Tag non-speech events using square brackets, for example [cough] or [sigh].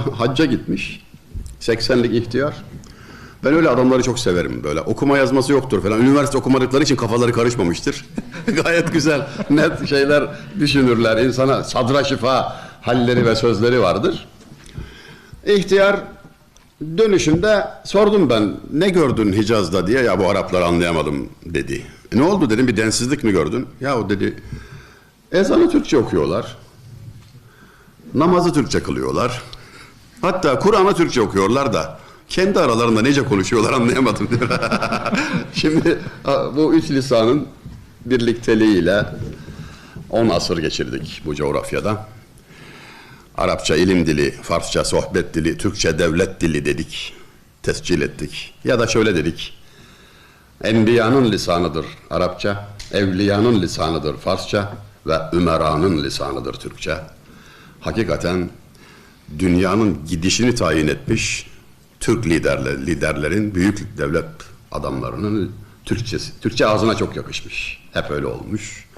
hacca gitmiş. 80'lik ihtiyar. Ben öyle adamları çok severim böyle. Okuma yazması yoktur falan. Üniversite okumadıkları için kafaları karışmamıştır. [laughs] Gayet güzel, net şeyler düşünürler. İnsana sadra şifa halleri ve sözleri vardır. İhtiyar dönüşünde sordum ben ne gördün Hicaz'da diye ya bu Arapları anlayamadım dedi. E, ne oldu dedim bir densizlik mi gördün? Ya o dedi ezanı Türkçe okuyorlar. Namazı Türkçe kılıyorlar. Hatta Kur'an'ı Türkçe okuyorlar da kendi aralarında nece konuşuyorlar anlayamadım diyor. [laughs] Şimdi bu üç lisanın birlikteliğiyle 10 asır geçirdik bu coğrafyada. Arapça ilim dili, Farsça sohbet dili, Türkçe devlet dili dedik. Tescil ettik. Ya da şöyle dedik. Enbiyanın lisanıdır Arapça, evliyanın lisanıdır Farsça ve ümeranın lisanıdır Türkçe. Hakikaten dünyanın gidişini tayin etmiş Türk liderler, liderlerin, büyük devlet adamlarının Türkçesi. Türkçe ağzına çok yakışmış. Hep öyle olmuş.